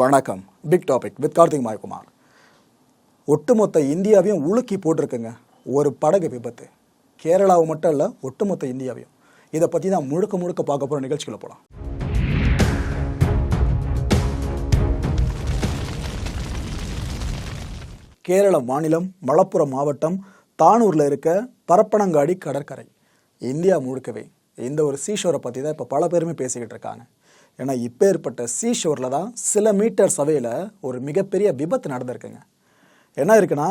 வணக்கம். Big topic with Karthik Mayakumar. ஒட்டுமொத்த இந்தியாவையும் உலுக்கி போட்டிருக்குங்க. ஒரு படகு விபத்து. கேரளாவை மட்டும் இல்லை ஒட்டுமொத்த இந்தியாவையும். இதை பற்றி தான் முழுக்க முழுக்க பார்க்க போகிற நிகழ்ச்சிகளை போகலாம் கேரள மாநிலம் மலப்புரம் மாவட்டம் தானூரில் இருக்க பரப்பனங்காடி கடற்கரை. இந்தியா முழுக்கவே இந்த ஒரு சீஷோரை பற்றி தான் இப்போ பல பேருமே பேசிக்கிட்டு இருக்காங்க. ஏன்னா இப்பேற்பட்ட சீஷோரில் தான் சில மீட்டர் சவையில் ஒரு மிகப்பெரிய விபத்து நடந்திருக்குங்க. என்ன இருக்குன்னா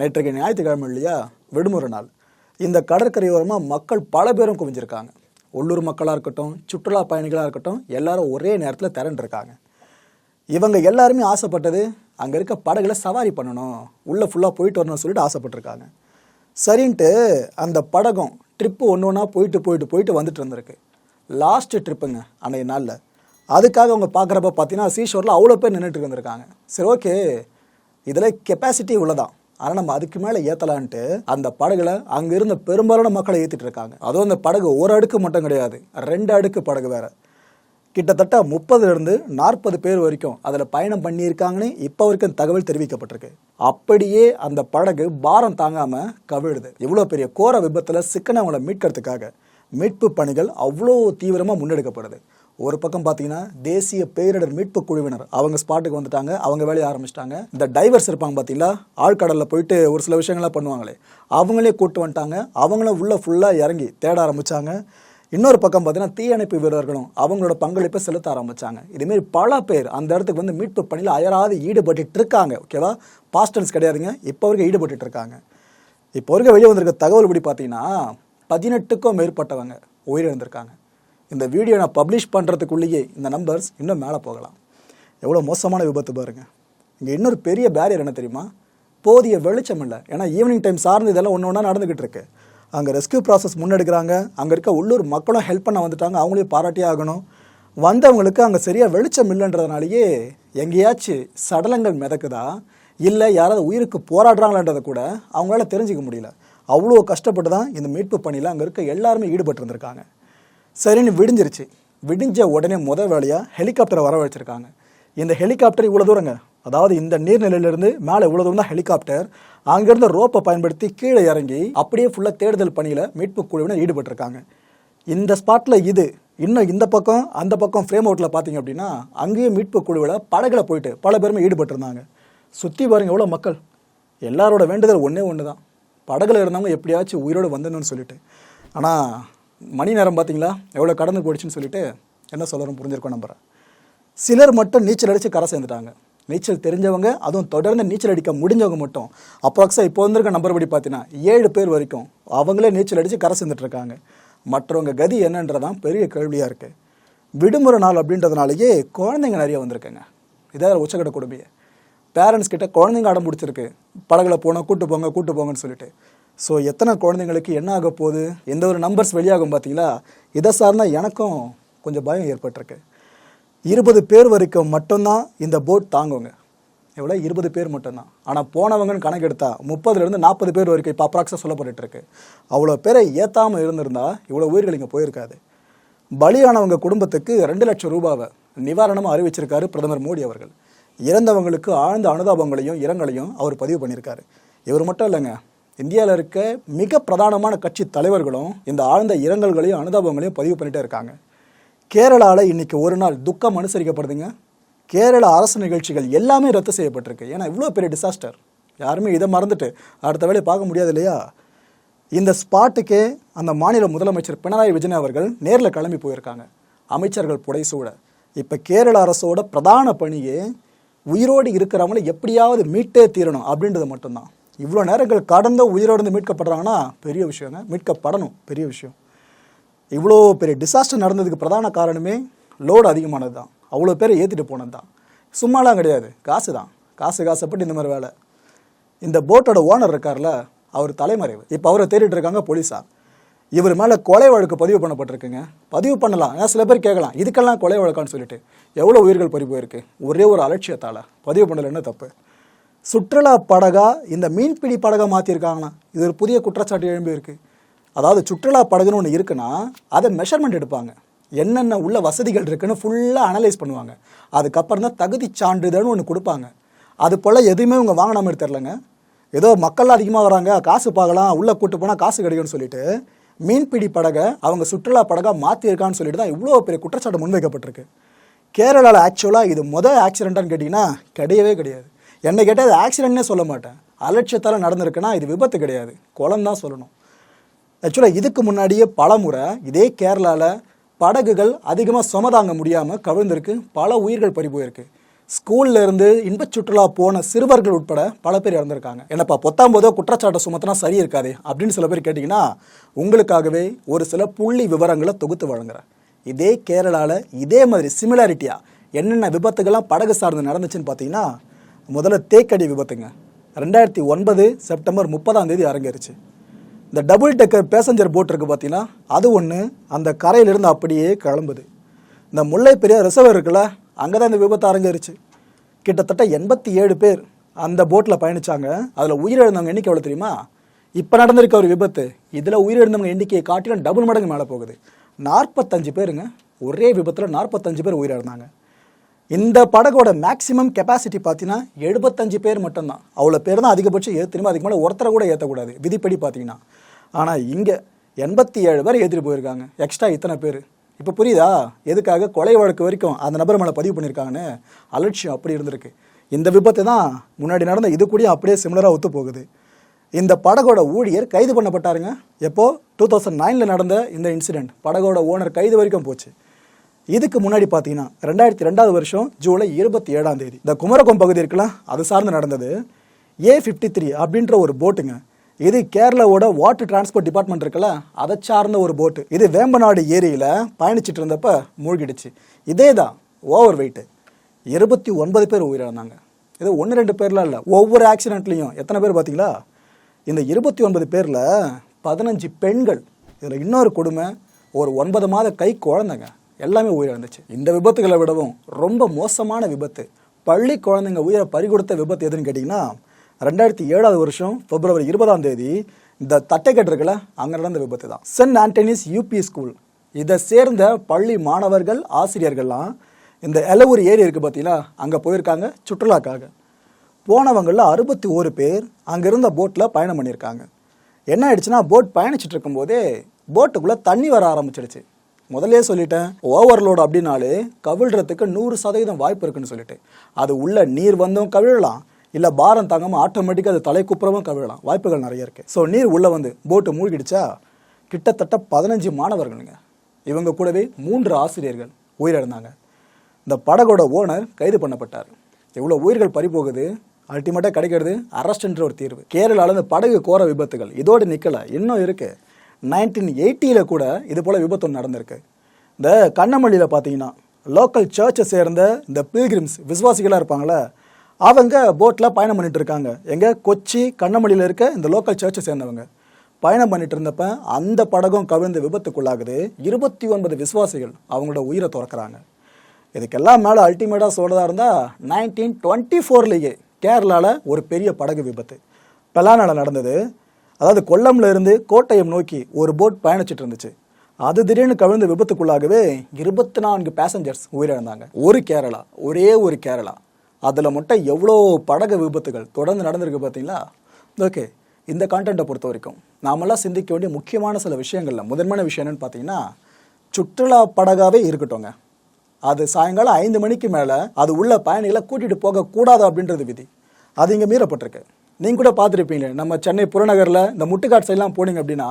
நேற்றைக்கு ஞாயிற்றுக்கிழமை இல்லையா விடுமுறை நாள். இந்த கடற்கரையோரமாக மக்கள் பல பேரும் குவிஞ்சிருக்காங்க. உள்ளூர் மக்களாக இருக்கட்டும் சுற்றுலா பயணிகளாக இருக்கட்டும் எல்லாரும் ஒரே நேரத்தில் திரண்டிருக்காங்க. இவங்க எல்லாருமே ஆசைப்பட்டது அங்கே இருக்க படகுல சவாரி பண்ணணும் உள்ளே ஃபுல்லாக போயிட்டு வரணும்னு சொல்லிட்டு ஆசைப்பட்டிருக்காங்க. சரின்ட்டு அந்த படகம் ட்ரிப்பு ஒன்று ஒன்றா போயிட்டு போயிட்டு போயிட்டு வந்துட்டு இருந்திருக்கு. லாஸ்ட்டு ட்ரிப்புங்க அன்றைய நாளில். அதுக்காக அவங்க பார்க்குறப்ப பார்த்தீங்கன்னா சீஷோரில் அவ்வளோ பேர் நின்றுட்டு இருந்திருக்காங்க. சரி ஓகே. இதில் கெப்பாசிட்டி உள்ளதான். ஆனால் நம்ம அதுக்கு மேலே ஏற்றலான்ட்டு அந்த படகுல அங்கே இருந்த பெரும்பாலான மக்களை ஏற்றிட்டு இருக்காங்க. அதுவும் அந்த படகு ஒரு அடுக்கு மட்டும் கிடையாது. ரெண்டு அடுக்கு படகு வேறு. கிட்டத்தட்ட முப்பதுலேருந்து நாற்பது பேர் வரைக்கும் அதில் பயணம் பண்ணியிருக்காங்கன்னு இப்போ வரைக்கும் தகவல் தெரிவிக்கப்பட்டிருக்கு. அப்படியே அந்த படகு பாரம் தாங்காமல் கவிழுது. இவ்வளோ பெரிய கோர விபத்தில் சிக்கனவங்களை மீட்கிறதுக்காக மீட்பு பணிகள் அவ்வளோ தீவிரமாக முன்னெடுக்கப்படுது. ஒரு பக்கம் பார்த்தீங்கன்னா தேசிய பேரிடர் மீட்பு குழுவினர் அவங்க ஸ்பாட்டுக்கு வந்துட்டாங்க அவங்க வேலையை ஆரம்பிச்சிட்டாங்க. இந்த டைவர்ஸ் இருப்பாங்க பார்த்தீங்களா ஆழ்கடலில் போயிட்டு ஒரு சில விஷயங்கள்லாம் பண்ணுவாங்களே. அவங்களே கூப்பிட்டு வந்துட்டாங்க. அவங்களும் உள்ள ஃபுல்லாக இறங்கி தேட ஆரம்பிச்சாங்க. இன்னொரு பக்கம் பார்த்தீங்கன்னா தீயணைப்பு வீரர்களும் அவங்களோட பங்களிப்பை செலுத்த ஆரம்பித்தாங்க இதுமாரி பல பேர் அந்த இடத்துக்கு வந்து மீட்பு பணியில் அயராது ஈடுபட்டு இருக்காங்க ஓகேவா பாஸ்டன்ஸ் கிடையாதுங்க. இப்போ வரைக்கும் ஈடுபட்டு இருக்காங்க. இப்போ வரைக்கும் வெளியே வந்திருக்க தகவல் படி பார்த்தீங்கன்னா பதினெட்டுக்கும் மேற்பட்டவங்க உயிரிழந்திருக்காங்க. இந்த வீடியோ நான் பப்ளிஷ் பண்ணுறதுக்குள்ளேயே இந்த நம்பர்ஸ் இன்னும் மேலே போகலாம். எவ்வளோ மோசமான விபத்து பாருங்க. இங்கே இன்னொரு பெரிய பேரியர் என்ன தெரியுமா? போதிய வெளிச்சம் இல்லை. ஏன்னா ஈவினிங் டைம் சார்ந்து இதெல்லாம் ஒன்று ஒன்றா நடந்துக்கிட்டு இருக்கு. அங்கே ரெஸ்க்யூ ப்ராசஸ் முன்னெடுக்கிறாங்க. அங்கே இருக்க உள்ளூர் மக்களும் ஹெல்ப் பண்ண வந்துட்டாங்க. அவங்களையும் பாராட்டியே ஆகணும். வந்தவங்களுக்கு அங்கே சரியாக வெளிச்சம் இல்லைன்றதுனாலேயே எங்கேயாச்சும் சடலங்கள் மிதக்குதா? இல்லை யாராவது உயிருக்கு போராடுறாங்களான்றதை கூட அவங்களால தெரிஞ்சுக்க முடியல. அவ்வளோ கஷ்டப்பட்டு தான் இந்த மீட்பு பணியில் அங்கே இருக்க எல்லாருமே ஈடுபட்டு இருந்திருக்காங்க சரின்னு விடிஞ்சிருச்சு. விடிஞ்ச உடனே முத வேலையாக ஹெலிகாப்டரை வரவழைச்சிருக்காங்க. இந்த ஹெலிகாப்டர் இவ்வளோ தூரங்க? அதாவது இந்த நீர்நிலையிலிருந்து மேலே இவ்வளோ தூரம் தான் ஹெலிகாப்டர் அங்கேருந்து ரோப்பை பயன்படுத்தி கீழே இறங்கி அப்படியே ஃபுல்லாக தேடுதல் பணியில் மீட்பு குழுவினர் ஈடுபட்டிருக்காங்க. இந்த ஸ்பாட்டில் இது. இன்னும் இந்த பக்கம் அந்த பக்கம் ஃப்ரேம் அவுட்டில் பார்த்தீங்க அப்படின்னா அங்கேயும் மீட்பு குழுவில் படகுல போயிட்டு பல பேருமே ஈடுபட்டிருந்தாங்க. சுற்றி பாருங்க எவ்வளோ மக்கள். எல்லாரோட வேண்டுதல் ஒன்றே ஒன்று தான் படகுல இருந்தவங்க எப்படியாச்சும் உயிரோடு வந்தணும்னு சொல்லிட்டு. ஆனால் மணி நேரம் பார்த்தீங்களா எவ்வளோ கடந்து போயிடுச்சுன்னு சொல்லிட்டு என்ன சொல்கிறோம் புரிஞ்சிருக்கோம் நம்புகிறேன் சிலர் மட்டும் நீச்சல் அடித்து கரை சேர்ந்துட்டாங்க. நீச்சல் தெரிஞ்சவங்க அதுவும் தொடர்ந்து நீச்சல் அடிக்க முடிஞ்சவங்க மட்டும். அப்ராக்ஸாக இப்போ வந்திருக்க நம்பர் படி பார்த்தீங்கன்னா ஏழு பேர் வரைக்கும் அவங்களே நீச்சல் அடித்து கரை சேர்ந்துட்டுருக்காங்க. மற்றவங்க கதி என்னன்றதான் பெரிய கேள்வியாக இருக்குது விடுமுறை நாள் அப்படின்றதுனாலேயே குழந்தைங்க நிறைய வந்திருக்குங்க. இதான் உச்சக்கட்ட கொடுமையை. பேரண்ட்ஸ் கிட்ட குழந்தைங்க அடம் பிடிச்சிருக்கு. படகுல போனால் கூட்டு போங்க கூட்டு போங்கன்னு சொல்லிட்டு. ஸோ எத்தனை குழந்தைங்களுக்கு என்ன ஆக போகுது? எந்த ஒரு நம்பர்ஸ் வெளியாகும் பார்த்தீங்களா? இதை சார்ந்தால் எனக்கும் கொஞ்சம் பயம் ஏற்பட்டிருக்கு. இருபது பேர் வரைக்கும் மட்டும்தான் இந்த போட் தாங்குங்க. எவ்வளோ இருபது பேர் மட்டும்தான். ஆனால் போனவங்கன்னு கணக்கெடுத்தா முப்பதுலேருந்து நாற்பது பேர் வரைக்கும் இப்போ அப்ராக்ஸாக சொல்லப்பட்டுட்டு இருக்கு அவ்வளோ பேரை ஏற்றாமல் இருந்திருந்தா இவ்வளோ உயிர்கள் இங்கே போயிருக்காது. பலியானவங்க குடும்பத்துக்கு ரெண்டு லட்சம் ரூபாவை நிவாரணமாக அறிவிச்சிருக்காரு பிரதமர் மோடி அவர்கள். இறந்தவங்களுக்கு ஆழ்ந்த அனுதாபங்களையும் இரங்கலையும் அவர் பதிவு பண்ணியிருக்காரு. இவர் மட்டும் இல்லைங்க. இந்தியாவில் இருக்க மிக பிரதானமான கட்சி தலைவர்களும் இந்த ஆழ்ந்த இரங்கல்களையும் அனுதாபங்களையும் பதிவு பண்ணிட்டே இருக்காங்க. கேரளாவில் இன்னைக்கு ஒரு நாள் துக்கம் அனுசரிக்கப்படுதுங்க. கேரள அரசு நிகழ்ச்சிகள் எல்லாமே ரத்து செய்யப்பட்டிருக்கு. ஏன்னா இவ்வளோ பெரிய டிசாஸ்டர் யாருமே இதை மறந்துட்டு அடுத்த வேலையை பார்க்க முடியாது இல்லையா? இந்த ஸ்பாட்டுக்கே அந்த மாநில முதலமைச்சர் பினராயி விஜயன் அவர்கள் நேரில் கிளம்பி போயிருக்காங்க. அமைச்சர்கள் புடைசூட இப்போ கேரள அரசோட பிரதான பணியே உயிரோடு இருக்கிறவங்கள எப்படியாவது மீட்டே தீரணும் அப்படின்றது மட்டும்தான். இவ்வளோ நேரங்கள் கடந்த உயிரோடு மீட்கப்படுறாங்கன்னா பெரிய விஷயங்க. மீட்கப்படணும் பெரிய விஷயம். இவ்வளோ பெரிய டிசாஸ்டர் நடந்ததுக்கு பிரதான காரணமே லோடு அதிகமானது தான் அவ்வளோ பேரை ஏற்றிட்டு போனது தான் சும்மாலாம் கிடையாது. காசு தான் காசு காசுப்பட்டு இந்த மாதிரி வேலை. இந்த போட்டோட ஓனர் இருக்கார்ல அவர் தலைமறைவு. இப்போ அவரை தேடிட்டு இருக்காங்க போலீஸார் இவர் மேலே கொலை வழக்கு பதிவு பண்ணப்பட்டிருக்குங்க. பதிவு பண்ணலாம். ஏன்னா சில பேர் கேட்கலாம் இதுக்கெல்லாம் கொலை வழக்கான்னு சொல்லிட்டு. எவ்வளோ உயிர்கள் பறி போயிருக்கு ஒரே ஒரு அலட்சியத்தால். பதிவு பண்ணல தப்பு. சுற்றுலா படகா இந்த மீன்பிடி படகா மாற்றிருக்காங்கண்ணா இது ஒரு புதிய குற்றச்சாட்டு எழும்பியிருக்கு அதாவது சுற்றுலா படகுன்னு ஒன்று இருக்குன்னா அதை மெஷர்மெண்ட் எடுப்பாங்க. என்னென்ன உள்ள வசதிகள் இருக்குன்னு ஃபுல்லாக அனலைஸ் பண்ணுவாங்க. அதுக்கப்புறம் தான் தகுதி சான்றிதழ்னு ஒன்று கொடுப்பாங்க. அது போல் எதுவுமே இவங்க வாங்கின மாதிரி தெரிலங்க ஏதோ மக்கள் அதிகமாக வராங்க காசு பார்க்கலாம் உள்ளே கூட்டு போனால் காசு கிடைக்கும்னு சொல்லிட்டு மீன்பிடி படகை அவங்க சுற்றுலா படகாக மாற்றிருக்கான்னு சொல்லிட்டு தான் இவ்வளோ பெரிய குற்றச்சாட்டு முன்வைக்கப்பட்டிருக்கு. கேரளாவில் ஆக்சுவலாக இது மொதல் ஆக்சிடென்ட்டான்னு கேட்டிங்கன்னா கிடையவே கிடையாது. என்னை கேட்டால் அது ஆக்சிடென்ட்னே சொல்ல மாட்டேன். அலட்சியத்தால் நடந்திருக்குன்னா இது விபத்து கிடையாது. குளம் தான் சொல்லணும். ஆக்சுவலாக இதுக்கு முன்னாடியே பல முறை இதே கேரளாவில் படகுகள் அதிகமாக சுமதாங்க முடியாமல் கவிழ்ந்திருக்கு. பல உயிர்கள் பறி போயிருக்கு. ஸ்கூல்ல இருந்து இன்பச் சுற்றுலா போன சிறுவர்கள் உட்பட பல பேர் இறந்துருக்காங்க. என்னப்பா பொத்தாம் போதோ குற்றச்சாட்டை சுமத்தினா சரி இருக்காதே அப்படின்னு சில பேர் கேட்டிங்கன்னா உங்களுக்காகவே ஒரு சில புள்ளி விவரங்களை தொகுத்து வழங்குறேன். இதே கேரளாவில் இதே மாதிரி சிமிலாரிட்டியாக என்னென்ன விபத்துகள்லாம் படகு சார்ந்து நடந்துச்சுன்னு பார்த்தீங்கன்னா முதல்ல தேக்கடி விபத்துங்க. ரெண்டாயிரத்தி ஒன்பது செப்டம்பர் முப்பதாம் தேதி அரங்கேறுச்சு. இந்த டபுள் டெக்கர் பேசஞ்சர் போட் இருக்குது பார்த்தீங்கன்னா அது ஒன்று அந்த கரையிலிருந்து அப்படியே கிளம்புது. இந்த முல்லை பெரியார் ரிசர்வர் இருக்குல்ல அங்கே தான் இந்த விபத்து அரங்கிருச்சு கிட்டத்தட்ட எண்பத்தி ஏழு பேர் அந்த போட்டில் பயணிச்சாங்க. அதில் உயிரிழந்தவங்க எண்ணிக்கை எவ்வளோ தெரியுமா? இப்போ நடந்திருக்க ஒரு விபத்து. இதில் உயிரிழந்தவங்க எண்ணிக்கையை காட்டிலும் டபுள் மடங்கு மேலே போகுது. நாற்பத்தஞ்சு பேருங்க ஒரே விபத்தில் நாற்பத்தஞ்சு பேர் உயிரிழந்தாங்க. இந்த படகோட மேக்ஸிமம் கெப்பாசிட்டி பார்த்தீங்கன்னா எழுபத்தஞ்சு பேர் மட்டும்தான். அவ்வளோ பேர் தான் அதிகபட்சம் திரும்ப அதுக்கு மேலே ஒருத்தரை கூட ஏற்றக்கூடாது விதிப்படி பார்த்தீங்கன்னா ஆனால் இங்கே எண்பத்தி ஏழு பேர் ஏற்றிட்டு போயிருக்காங்க. எக்ஸ்ட்ரா இத்தனை பேர். இப்போ புரியுதா? எதுக்காக? கொலை வழக்கு வரைக்கும் அந்த நபர் மேலே பதிவு பண்ணியிருக்காங்கன்னு அலட்சியம் அப்படி இருந்திருக்கு. இந்த விபத்து தான் முன்னாடி நடந்த இது கூட அப்படியே சிமிலராக ஒத்து போகுது. இந்த படகோட ஊழியர் கைது பண்ணப்பட்டாருங்க. எப்போது டூ தௌசண்ட் நைனில் நடந்த இந்த இன்சிடெண்ட் படகோட ஓனர் கைது வரைக்கும் போச்சு. இதுக்கு முன்னாடி பார்த்தீங்கன்னா ரெண்டாயிரத்தி ரெண்டாவது வருஷம் ஜூலை இருபத்தி ஏழாம் தேதி. இந்த குமரகம் பகுதி இருக்கலாம் அது சார்ந்து நடந்தது. ஏ ஃபிஃப்டி த்ரீ அப்படின்ற ஒரு போட்டுங்க. இது கேரளாவோட வாட்டர் டிரான்ஸ்போர்ட் டிபார்ட்மெண்ட் இருக்குல்ல அதை சார்ந்த ஒரு போட்டு. இது வேம்பநாடு ஏரியில் பயணிச்சிட்டு இருந்தப்ப மூழ்கிடுச்சு. இதே தான் ஓவர் வெயிட்டு இருபத்தி ஒன்பது பேர் உயிரிழந்தாங்க. இது ஒன்று ரெண்டு பேர்லாம் இல்லை ஒவ்வொரு ஆக்சிடென்ட்லேயும் எத்தனை பேர் பார்த்தீங்களா? இந்த இருபத்தி ஒன்பது பேரில் பதினஞ்சு பெண்கள். இதில் இன்னொரு கொடுமை ஒரு ஒன்பது மாத கை குழந்தைங்க. எல்லாமே உயிரிழந்துச்சு. இந்த விபத்துகளை விடவும் ரொம்ப மோசமான விபத்து. பள்ளி குழந்தைங்க உயிரை பறிகொடுத்த விபத்து எதுன்னு கேட்டிங்கன்னா ரெண்டாயிரத்தி ஏழாவது வருஷம் பிப்ரவரி இருபதாம் தேதி இந்த தட்டைக்கட்டு இருக்குல்ல அங்கே நடந்த விபத்து தான் சென்ட் ஆண்டனிஸ் யூபி ஸ்கூல். இதை சேர்ந்த பள்ளி மாணவர்கள் ஆசிரியர்கள்லாம் இந்த எலவூர் ஏரி இருக்குது பார்த்தீங்களா அங்கே போயிருக்காங்க சுற்றுலாக்காக. போனவங்களில் அறுபத்தி ஓரு பேர் அங்கே இருந்த போட்டில் பயணம் பண்ணியிருக்காங்க. என்ன ஆயிடுச்சுன்னா போட் பயணிச்சுட்டு இருக்கும்போதே போட்டுக்குள்ளே தண்ணி வர ஆரம்பிச்சிடுச்சு. முதல்லே சொல்லிட்டேன் ஓவர்லோடு அப்படின்னாலே கவிழ்றதுக்கு நூறு சதவீதம் வாய்ப்பு இருக்குன்னு சொல்லிட்டு. அது உள்ள நீர் வந்தும் கவிழலாம் இல்லை பாரம் தாங்காமல் ஆட்டோமேட்டிக்காக அது தலைக்குப்புறமும் கவிழலாம். வாய்ப்புகள் நிறைய இருக்குது ஸோ நீர் உள்ளே வந்து போட்டு மூழ்கிடுச்சா? கிட்டத்தட்ட பதினஞ்சு மாணவர்களுங்க. இவங்க கூடவே மூன்று ஆசிரியர்கள் உயிரிழந்தாங்க. இந்த படகோட ஓனர் கைது பண்ணப்பட்டார். எவ்வளோ உயிர்கள் பறிபோகுது? அல்டிமேட்டாக கிடைக்கிறது அரஸ்ட்ன்ற ஒரு தீர்வு. கேரளாவில் இந்த படகு கோர விபத்துகள். இதோடு நிற்கலை இன்னும் இருக்குது நைன்டீன் எயிட்டியில் கூட இது போல் விபத்து ஒன்று நடந்திருக்கு. இந்த கண்ணமல்லியில் பார்த்தீங்கன்னா லோக்கல் சர்ச்சை சேர்ந்த இந்த பில்கிரிம்ஸ் விசுவாசிகளாக இருப்பாங்களே அவங்க போட்டில் பயணம் பண்ணிட்டு இருக்காங்க. எங்கே? கொச்சி கண்ணமல்லியில் இருக்க இந்த லோக்கல் சர்ச்சை சேர்ந்தவங்க. பயணம் பண்ணிட்டு இருந்தப்ப அந்த படகும் கவிழ்ந்து விபத்துக்குள்ளாகுது. இருபத்தி ஒன்பது விசுவாசிகள் அவங்களோட உயிரை துறக்கிறாங்க. இதுக்கெல்லாம் மேலே அல்டிமேட்டாக சொல்கிறதா இருந்தால் நைன்டீன் டுவெண்ட்டி ஃபோர்லேயே கேரளாவில் ஒரு பெரிய படகு விபத்து. பெலானால நடந்தது. அதாவது கொல்லம்ல இருந்து கோட்டயம் நோக்கி ஒரு போட் பயணிச்சிட்டு இருந்துச்சு அது திடீர்னு கவிழ்ந்த விபத்துக்குள்ளாகவே இருபத்தி நான்கு பேசஞ்சர்ஸ் உயிரிழந்தாங்க. ஒரு கேரளா ஒரே ஒரு கேரளா. அதில் மட்டும் எவ்வளோ படகு விபத்துகள் தொடர்ந்து நடந்திருக்கு பார்த்தீங்களா ஓகே இந்த கான்டென்ட்டை பொறுத்த வரைக்கும் நாமெல்லாம் சிந்திக்க வேண்டிய முக்கியமான சில விஷயங்களில் முதன்மையான விஷயம் என்னன்னு பார்த்தீங்கன்னா சுற்றுலா படகாகவே இருக்கட்டும்ங்க. அது சாயங்காலம் ஐந்து மணிக்கு மேலே அது உள்ள பயணிகளை கூட்டிகிட்டு போகக்கூடாது அப்படின்றது விதி. அது இங்கே மீறப்பட்டிருக்கு. நீங்கள் கூட பார்த்துருப்பீங்களே நம்ம சென்னை புறநகரில் இந்த முட்டுக்காட் சைட்லாம் போனீங்க அப்படின்னா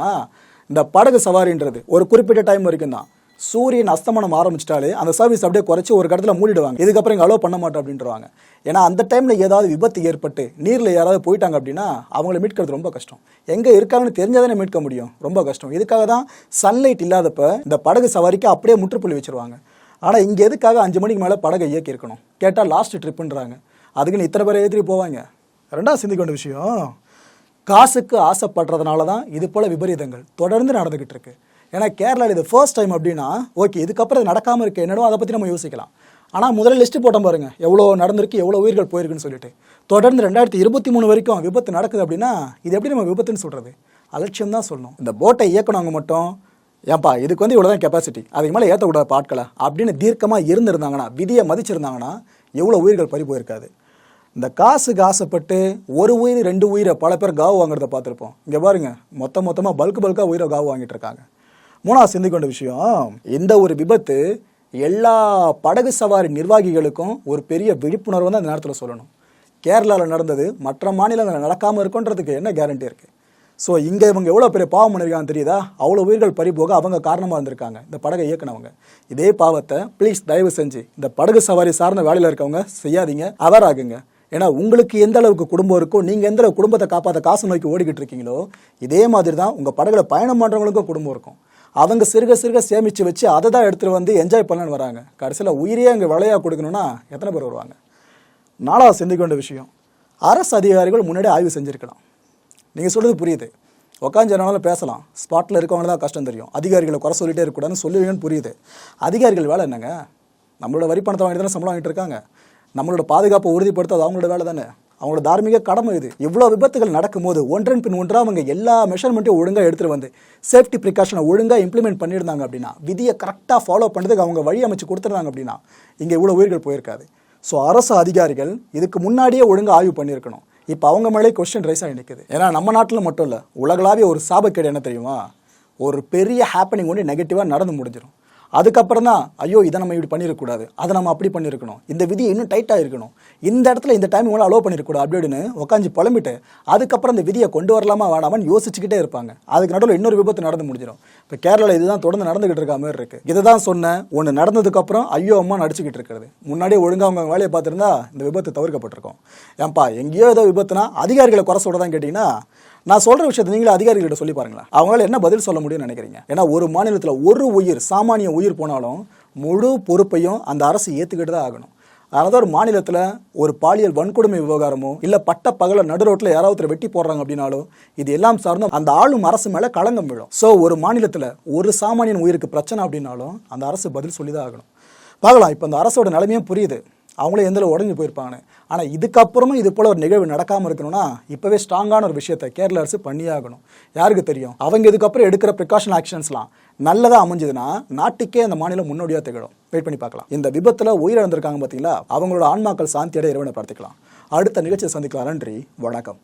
இந்த படகு சவாரின்றது ஒரு குறிப்பிட்ட டைம் வரைக்கும் தான் சூரியன் அஸ்தமனம் ஆரம்பிச்சிட்டாலே அந்த சர்வீஸ் அப்படியே குறைச்சி ஒரு இடத்துல மூடிடுவாங்க. இதுக்கப்புறம் இங்கே அலோவ் பண்ண மாட்டோம் அப்படின்றவாங்க. ஏன்னா அந்த டைமில் ஏதாவது விபத்து ஏற்பட்டு நீரில் யாராவது போயிட்டாங்க அப்படின்னா அவங்கள மீட்கிறது ரொம்ப கஷ்டம். எங்கே இருக்காங்கன்னு தெரிஞ்சாதானே மீட்க முடியும். ரொம்ப கஷ்டம். இதுக்காக தான் சன்லைட் இல்லாதப்ப இந்த படகு சவாரிக்கு அப்படியே முற்றுப்புள்ளி வச்சிருவாங்க. ஆனால் இங்கே எதுக்காக அஞ்சு மணிக்கு மேலே படகை இயக்கி இருக்கணும் கேட்டால் லாஸ்ட் ட்ரிப்புன்றாங்க அதுக்குன்னு இத்தனை பேரை ஏற்றிட்டு போவாங்க. ரெண்டாவது சிந்திக்க வேண்டிய விஷயம் காசுக்கு ஆசைப்படுறதுனால தான் இது போல் விபரீதங்கள் தொடர்ந்து நடந்துக்கிட்டு இருக்கு. ஏன்னா கேரளாவில் இது ஃபர்ஸ்ட் டைம் அப்படின்னா ஓகே இதுக்கப்புறம் இது நடக்காமல் இருக்க என்னடோ அதை பற்றி நம்ம யோசிக்கலாம். ஆனால் முதல்ல லிஸ்ட்டு போட்டோம் பாருங்க எவ்வளோ நடந்திருக்கு எவ்வளோ உயிர்கள் போயிருக்குன்னு சொல்லிட்டு. தொடர்ந்து ரெண்டாயிரத்தி இருபத்தி மூணு வரைக்கும் விபத்து நடக்குது அப்படின்னா இது எப்படி நம்ம விபத்துன்னு சொல்கிறது அலட்சியம் தான் சொல்லணும். இந்த போட்டை இயக்குனவங்க மட்டும் ஏன்பா இதுக்கு வந்து இவ்வளோ தான் கெப்பாசிட்டி அதுக்கு மேலே ஏற்றக்கூடாது பாட்களை அப்படின்னு தீர்க்கமாக இருந்திருந்தாங்கன்னா விதியை மதிச்சிருந்தாங்கன்னா எவ்வளோ உயிர்கள் பறி போயிருக்காது. இந்த காசுக்கு ஆசைப்பட்டு ஒரு உயிர் ரெண்டு உயிரை பல பேர் காவு வாங்குறத பார்த்துருப்போம். இங்கே பாருங்க மொத்த மொத்தமாக பல்க் பல்காக உயிரை காவு வாங்கிட்டு இருக்காங்க. மூணாவது சிந்திக்கொண்ட விஷயம் இந்த ஒரு விபத்து எல்லா படகு சவாரி நிர்வாகிகளுக்கும் ஒரு பெரிய விழிப்புணர்வு தான் இந்த நேரத்தில் சொல்லணும். கேரளாவில் நடந்தது மற்ற மாநிலங்களில் நடக்காமல் இருக்குன்றதுக்கு என்ன கேரண்டி இருக்குது ஸோ இங்கே இவங்க எவ்வளோ பெரிய பாவம் பண்ணியிருக்காங்க தெரியுதா? அவ்வளோ உயிர்கள் பறிபோக அவங்க காரணமாக இருந்திருக்காங்க இந்த படகை இயக்குனவங்க. இதே பாவத்தை ப்ளீஸ் தயவு செஞ்சு இந்த படகு சவாரி சார்ந்த வேலையில் இருக்கவங்க செய்யாதீங்க அவர் ஆகுங்க. ஏன்னா உங்களுக்கு எந்த அளவுக்கு குடும்பம் இருக்கோ நீங்கள் எந்த அளவுக்கு குடும்பத்தை காப்பாற்ற காசு நோக்கி ஓடிக்கிட்டு இருக்கீங்களோ இதே மாதிரி தான் உங்கள் படகுல பயணம் பண்ணுறவங்களுக்கும் குடும்பம் இருக்கும். அவங்க சிறுக சிறுக சேமித்து வச்சு அதை தான் எடுத்துகிட்டு வந்து என்ஜாய் பண்ணலான்னு வராங்க. கடைசியில் உயிரையே அங்கே விலையாக கொடுக்கணும்னா எத்தனை பேர் வருவாங்க? நாலாவது சிந்திக்க வேண்டிய விஷயம் அரசு அதிகாரிகள் முன்னாடி ஆய்வு செஞ்சுருக்கலாம். நீங்கள் சொல்கிறது புரியுது. உட்காந்து பேசலாம். ஸ்பாட்டில் இருக்கவங்க தான் கஷ்டம் தெரியும். அதிகாரிகளை குறை சொல்லிட்டே இருக்கக்கூடாதுன்னு சொல்லுவீங்கன்னு புரியுது. அதிகாரிகள் வேலை என்னங்க? நம்மளோட வரி பணத்தை வாங்கிட்டு தானே சம்பளம் வாங்கிட்டு இருக்காங்க. நம்மளோட பாதுகாப்பை உறுதிப்படுத்துறது அவங்களோட வேலை தானே? அவங்களோட தார்மீக கடமை இது. இவ்வளோ விபத்துகள் நடக்கும்போது ஒன்றன் பின் ஒன்றாக அவங்க எல்லா மெஷர்மெண்ட்டையும் ஒழுங்காக எடுத்துகிட்டு வந்து சேஃப்டி ப்ரிகாஷனை ஒழுங்காக இம்ப்ளிமெண்ட் பண்ணியிருந்தாங்க அப்படின்னா விதியை கரெக்டாக ஃபாலோ பண்ணுறதுக்கு அவங்க வழி அமைச்சு கொடுத்துருந்தாங்க அப்படின்னா இங்கே இவ்வளோ உயிர்கள் போயிருக்காது. ஸோ அரசு அதிகாரிகள் இதுக்கு முன்னாடியே ஒழுங்காக ஆய்வு பண்ணியிருக்கணும். இப்போ அவங்க மேலே கொஸ்டின் ரைஸ் ஆகி நிற்குது ஏன்னா நம்ம நாட்டில் மட்டும் இல்லை உலகளாவிய ஒரு சாபக்கேடு என்ன தெரியுமா? ஒரு பெரிய ஹேப்பனிங் ஒன்று நெகட்டிவாக நடந்து முடிஞ்சிடும் அதுக்கப்புறம் தான் ஐயோ இதை நம்ம இப்படி பண்ணிடக்கூடாது அதை நம்ம அப்படி பண்ணியிருக்கணும் இந்த விதி இன்னும் டைட்டாக இருக்கணும். இந்த இடத்துல இந்த டைம் இவ்வளோ அலோவ் பண்ணியிருக்கூடாது அப்படின்னு உட்காந்து புலம்பிட்டு அதுக்கப்புறம் இந்த விதியை கொண்டு வரலாமா வேணாமான்னு யோசிச்சுக்கிட்டே இருப்பாங்க. அதுக்கு நடுவில் இன்னொரு விபத்து நடந்து முடிஞ்சிடும் இப்போ கேரளாவில் இதுதான் தொடர்ந்து நடந்துகிட்டு இருக்க மாதிரி இருக்குது இதை தான் சொன்னேன் ஒன்று நடந்ததுக்கப்புறம் ஐயோ அம்மா நடிச்சுக்கிட்டு இருக்கிறது. முன்னாடியே ஒழுங்காக அவங்க வேலையை பார்த்துருந்தா இந்த விபத்து தவிர்க்கப்பட்டிருக்கும். ஏன்பா எங்கேயோ ஏதோ விபத்துனா அதிகாரிகளை குறை சொல்கிறதான் தான் கேட்டிங்கன்னா நான் சொல்ற விஷயத்தை நீங்களே அதிகாரிகளிட்ட சொல்லி பாருங்களேன். அவங்களால என்ன பதில் சொல்ல முடியும்னு நினைக்கிறீங்க? ஏன்னா ஒரு மாநிலத்தில் ஒரு உயிர் சாமானிய உயிர் போனாலும் முழு பொறுப்பையும் அந்த அரசு ஏற்றுக்கிட்டு தான் ஆகணும். அதனால ஒரு மாநிலத்தில் ஒரு பாலியல் வன்கொடுமை விவகாரமோ இல்லை பட்ட பகல நடு ரோட்டில் யாராவது வெட்டி போடுறாங்க அப்படின்னாலும் இது எல்லாம் சார்ந்தும் அந்த ஆளும் அரசு மேலே களங்கம் விழும். ஸோ ஒரு மாநிலத்தில் ஒரு சாமானியன் உயிருக்கு பிரச்சனை அப்படின்னாலும் அந்த அரசு பதில் சொல்லி தான் ஆகணும். பார்க்கலாம் இப்போ அந்த அரசோட நிலைமையும் புரியுது. அவங்களே எந்த உடஞ்சி போயிருப்பாங்க ஆனால் இதுக்கப்புறமும் இது போல ஒரு நிகழ்வு நடக்காமல் இருக்கணும்னா இப்போவே ஸ்ட்ராங்கான ஒரு விஷயத்தை கேரள அரசு பண்ணியாகணும். யாருக்கு தெரியும்? அவங்க இதுக்கப்புறம் எடுக்கிற ப்ரிகாஷன் ஆக்ஷன்ஸ்லாம் நல்லதாக அமைஞ்சதுன்னா நாட்டுக்கே அந்த மாநிலம் முன்னோடியாக திகழும். வெயிட் பண்ணி பார்க்கலாம். இந்த விபத்தில் உயிரிழந்திருக்காங்க பார்த்தீங்களா அவங்களோட ஆன்மாக்கள் சாந்தியடைய இறைவனை பார்த்துக்கலாம் அடுத்த நிகழ்ச்சியை சந்திக்கலாம். நன்றி. வணக்கம்.